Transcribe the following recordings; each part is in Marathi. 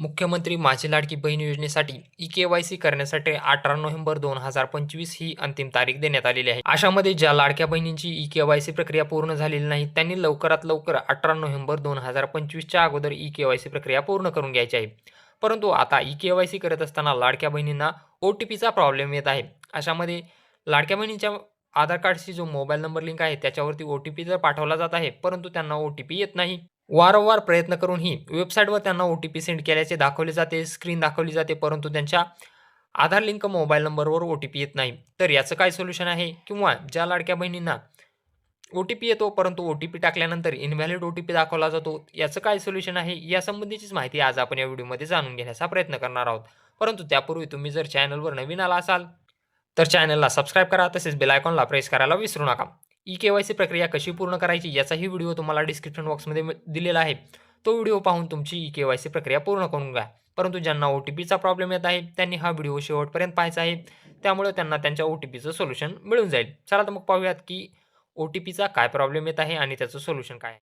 मुख्यमंत्री माझी लाडकी बहीण योजनेसाठी ई के वाय सी करण्यासाठी अठरा नोव्हेंबर दोन हजार पंचवीस ही अंतिम तारीख देण्यात आलेली आहे. अशामध्ये ज्या लाडक्या बहिणींची ई के वाय सी प्रक्रिया पूर्ण झालेली नाही त्यांनी लवकरात लवकर अठरा नोव्हेंबर दोन हजार पंचवीसच्या अगोदर ई के वाय सी प्रक्रिया पूर्ण करून घ्यायची आहे. परंतु आता ई के वाय सी करत असताना लाडक्या बहिणींना ओ टी पीचा प्रॉब्लेम येत आहे. अशामध्ये लाडक्या बहिणींच्या आधार कार्डशी जो मोबाईल नंबर लिंक आहे त्याच्यावरती ओ टी पी जर पाठवला जात आहे परंतु त्यांना ओ टी पी येत नाही. वारंवार प्रयत्न करूनही वेबसाईटवर त्यांना ओ टी पी सेंड केल्याचे दाखवले जाते स्क्रीन दाखवली जाते परंतु त्यांच्या आधार लिंक मोबाईल नंबरवर ओ टी पी येत नाही. तर याचं काय सोल्युशन आहे? किंवा ज्या लाडक्या बहिणींना ओ टी पी येतो परंतु ओ टी पी टाकल्यानंतर इनव्हॅलिड ओ टी पी दाखवला जातो याचं काय सोल्युशन आहे? यासंबंधीचीच माहिती आज आपण या व्हिडिओमध्ये जाणून घेण्याचा प्रयत्न करणार आहोत. परंतु त्यापूर्वी तुम्ही जर चॅनलवर नवीन आला असाल तर चॅनलला सबस्क्राईब करा तसेच बेल आयकॉनला प्रेस करायला विसरू नका. ई के वाय सी प्रक्रिया कशी पूर्ण करायची याचाही व्हिडिओ तुम्हाला डिस्क्रिप्शन बॉक्समध्ये दिलेला आहे. तो व्हिडिओ पाहून तुमची ई के वाय सी प्रक्रिया पूर्ण करून घ्या. परंतु ज्यांना ओ टी पीचा प्रॉब्लेम येत आहे त्यांनी हा व्हिडिओ शेवटपर्यंत पाहायचा आहे. त्यामुळे त्यांना त्यांच्या ओ टी पीचं सोल्युशन मिळून जाईल. चला तर मग पाहूयात की ओ टी पीचा काय प्रॉब्लेम येत आहे आणि त्याचं सोल्युशन काय आहे.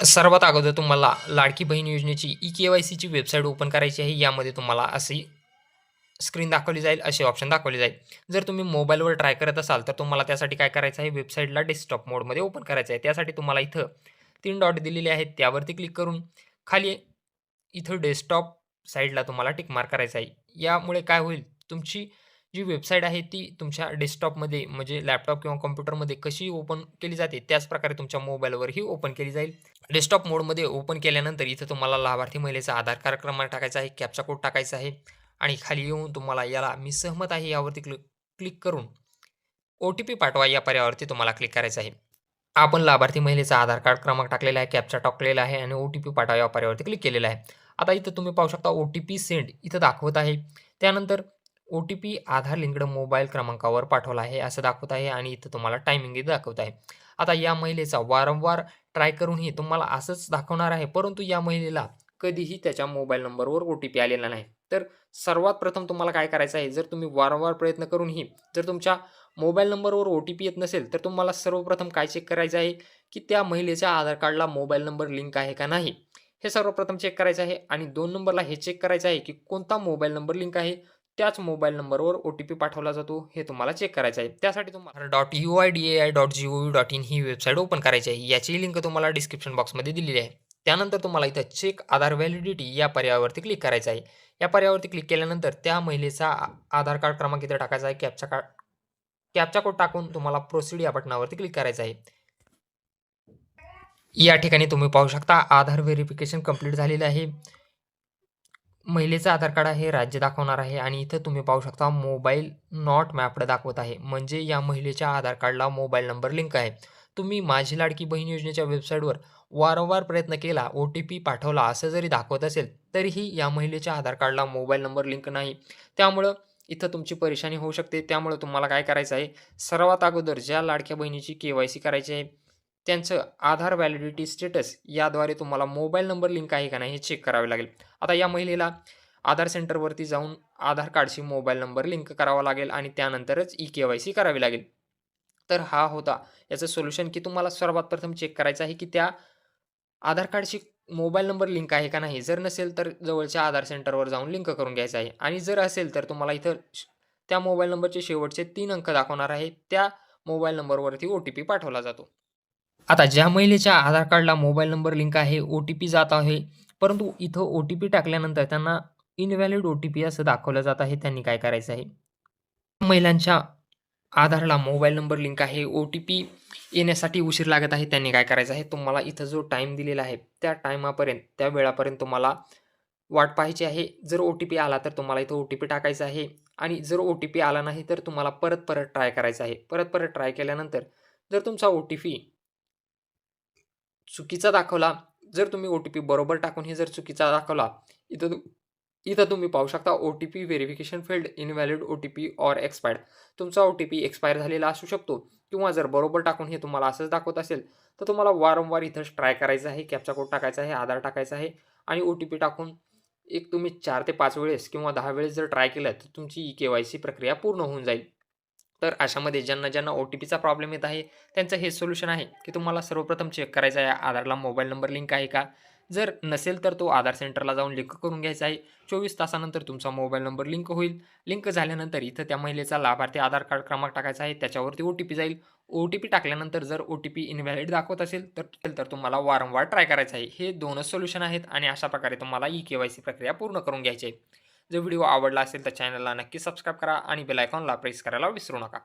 सर्वात अगोदर तुम्हाला लाडकी बहीण योजनेची ई के वाय सीची वेबसाईट ओपन करायची आहे. यामध्ये तुम्हाला अशी स्क्रीन दाखवली जाईल असे ऑप्शन दाखवले जाईल. जर तुम्ही मोबाईलवर ट्राय करत असाल तर तुम्हाला त्यासाठी काय करायचं आहे? वेबसाईटला डेस्कटॉप मोडमध्ये ओपन करायचं आहे. त्यासाठी तुम्हाला इथं तीन डॉट दिलेले आहेत. त्यावरती क्लिक करून खाली इथं डेस्कटॉप साईडला तुम्हाला टिक मार्क करायचा आहे. यामुळे काय होईल? तुमची जी वेबसाईट आहे ती तुमच्या डेस्कटॉपमध्ये म्हणजे लॅपटॉप किंवा कॉम्प्युटरमध्ये कशी ओपन केली जाते त्याचप्रकारे तुमच्या मोबाईलवरही ओपन केली जाईल. डेस्कटॉप मोडमध्ये ओपन केल्यानंतर इथं तुम्हाला लाभार्थी महिलेचा आधार कार्ड क्रमांक टाकायचा आहे कॅपचा कोड टाकायचा आहे. आणि खाली येऊन तुम्हाला याला मी सहमत आहे यावरती क्लिक क्लिक करून ओ टी पी पाठवा. या पर्यावरती तुम्हाला क्लिक करायचं आहे. आपण लाभार्थी महिलेचा आधार कार्ड क्रमांक टाकलेला आहे कॅप्चा टाकलेला आहे आणि ओ टी पी पाठवा या पर्यावरती क्लिक केलेला आहे. आता इथं तुम्ही पाहू शकता ओ टी पी सेंड इथं दाखवत आहे. त्यानंतर O T P Aadhaar linked mobile क्रमांकावर पाठवला आहे असं दाखवत आहे आणि इथं तुम्हाला टायमिंगही दाखवत आहे. आता या महिलेचा वारंवार ट्राय करूनही तुम्हाला असंच दाखवणार आहे परंतु या महिलेला कधीही त्याच्या मोबाईल नंबरवर ओ टी पी आलेला नाही. तर सर्वात प्रथम तुम्हाला काय करायचं आहे? जर तुम्ही वारंवार प्रयत्न करूनही जर तुमच्या मोबाईल नंबरवर ओ टी पी येत नसेल तर तुम्हाला सर्वप्रथम काय चेक करायचं आहे? की त्या महिलेच्या आधार कार्डला मोबाईल नंबर लिंक आहे का नाही? हे सर्वप्रथम चेक करायचं आहे आणि दोन नंबरला हे चेक करायचं आहे की कोणता मोबाईल नंबर लिंक आहे? त्याच मोबाईल नंबरवर ओ टी पी पाठवला जातो हे तुम्हाला चेक करायचं आहे. त्यासाठी तुम्हाला dot U I D A I dot G O U dot in he website open करायची आहे. याचीही लिंक तुम्हाला डिस्क्रिप्शन बॉक्समध्ये दिलेली आहे. त्यानंतर तुम्हाला इथं चेक आधार व्हॅलिडिटी या पर्यायावरती क्लिक करायचं आहे. या पर्यायावरती क्लिक केल्यानंतर त्या महिलेचा आ- आधार कार्ड क्रमांक इथं टाकायचा आहे. कॅपचा कार्ड कॅपचा कोड टाकून तुम्हाला प्रोसीड या बटनावरती क्लिक करायचं आहे. या ठिकाणी तुम्ही पाहू शकता आधार व्हेरिफिकेशन कंप्लीट झालेलं आहे. महिलेचं आधार कार्ड आहे राज्य दाखवणार आहे आणि इथं तुम्ही पाहू शकता मोबाईल नॉट मॅपड दाखवत आहे. म्हणजे या महिलेच्या आधार कार्डला मोबाईल नंबर लिंक आहे. तुम्ही माझी लाडकी बहीण योजनेच्या वेबसाईटवर वारंवार प्रयत्न केला ओ टी पी पाठवला असं जरी दाखवत असेल तरीही या महिलेच्या आधार कार्डला मोबाईल नंबर लिंक नाही. त्यामुळं इथं तुमची परेशानी होऊ शकते. त्यामुळं तुम्हाला काय करायचं आहे? सर्वात अगोदर ज्या लाडक्या बहिणीची के वाय सी करायची आहे त्यांचं आधार व्हॅलिडिटी स्टेटस याद्वारे तुम्हाला मोबाईल नंबर लिंक आहे का नाही हे चेक करावे लागेल. आता या महिलेला आधार सेंटरवरती जाऊन आधार कार्डशी मोबाईल नंबर लिंक करावा लागेल आणि त्यानंतरच ई के वाय सी करावी लागेल. तर हा होता. याचं सोल्युशन की तुम्हाला सर्वात प्रथम चेक करायचं आहे की त्या आधार कार्डशी मोबाईल नंबर लिंक आहे का नाही. जर नसेल तर जवळच्या आधार सेंटरवर जाऊन लिंक करून घ्यायचं आहे. आणि जर असेल तर तुम्हाला इथं श- त्या मोबाईल नंबरचे शेवटचे तीन अंक दाखवणार आहे. त्या मोबाईल नंबरवरती ओ टी पी पाठवला जातो. आता ज्या महिलेच्या आधार कार्डला मोबाईल नंबर लिंक आहे ओ टी पी जात आहे परंतु इथं ओ टी पी टाकल्यानंतर त्यांना इनव्हॅलिड ओ टी पी असं दाखवलं जात आहे. त्यांनी काय करायचं आहे? महिलांच्या आधारला मोबाईल नंबर लिंक आहे ओ टी पी येण्यासाठी उशीर लागत आहे. त्यांनी काय करायचं आहे? तुम्हाला इथं जो टाईम दिलेला आहे त्या टायमापर्यंत त्या वेळापर्यंत तुम्हाला वाट पाहायची आहे. जर ओ टी पी आला तर तुम्हाला इथं ओ टी पी टाकायचा आहे. आणि जर ओ टी पी आला नाही तर तुम्हाला परत परत ट्राय करायचं आहे. परत परत ट्राय केल्यानंतर जर तुमचा ओ टी पी चुकीचा दाखवला जर तुम्ही ओ टी पी बरोबर टाकून हे जर चुकीचा दाखवला इथं इथं तुम्ही पाहू शकता O T P verification field invalid O T P or expired तुमचा ओ टी पी एक्सपायर झालेला असू शकतो किंवा जर बरोबर टाकून हे तुम्हाला असंच दाखवत असेल तर तुम्हाला वारंवार इथं ट्राय करायचं आहे कॅप्चा कोड टाकायचा आहे आधार टाकायचा आहे आणि ओ टी पी टाकून एक तुम्ही चार ते पाच वेळेस किंवा दहा वेळेस जर ट्राय केलं तर तुमची ई के वाय सी प्रक्रिया पूर्ण होऊन जाईल. तर अशामध्ये ज्यांना ज्यांना ओ टी पीचा प्रॉब्लेम येत आहे त्यांचं हे सोल्युशन आहे की तुम्हाला सर्वप्रथम चेक करायचं आहे आधारला मोबाईल नंबर लिंक आहे का? जर नसेल तर तो आधार सेंटरला जाऊन लिंक करून घ्यायचा आहे. चोवीस तासानंतर तुमचा मोबाईल नंबर लिंक होईल. लिंक झाल्यानंतर इथं त्या महिलेचा लाभार्थी आधार कार्ड क्रमांक टाकायचा आहे. त्याच्यावरती ओ टी पी जाईल. ओ टी पी टाकल्यानंतर जर ओ टी पी इनव्हॅलिड दाखवत असेल तर तर तुम्हाला वारंवार ट्राय करायचं आहे. हे दोनच सोल्युशन आहेत आणि अशा प्रकारे तुम्हाला ई के वाय सी प्रक्रिया पूर्ण करून घ्यायची आहे. जर व्हिडिओ आवडला असेल तर चॅनलला नक्की सबस्क्राईब करा आणि बेल आयकॉनला प्रेस करायला विसरू नका.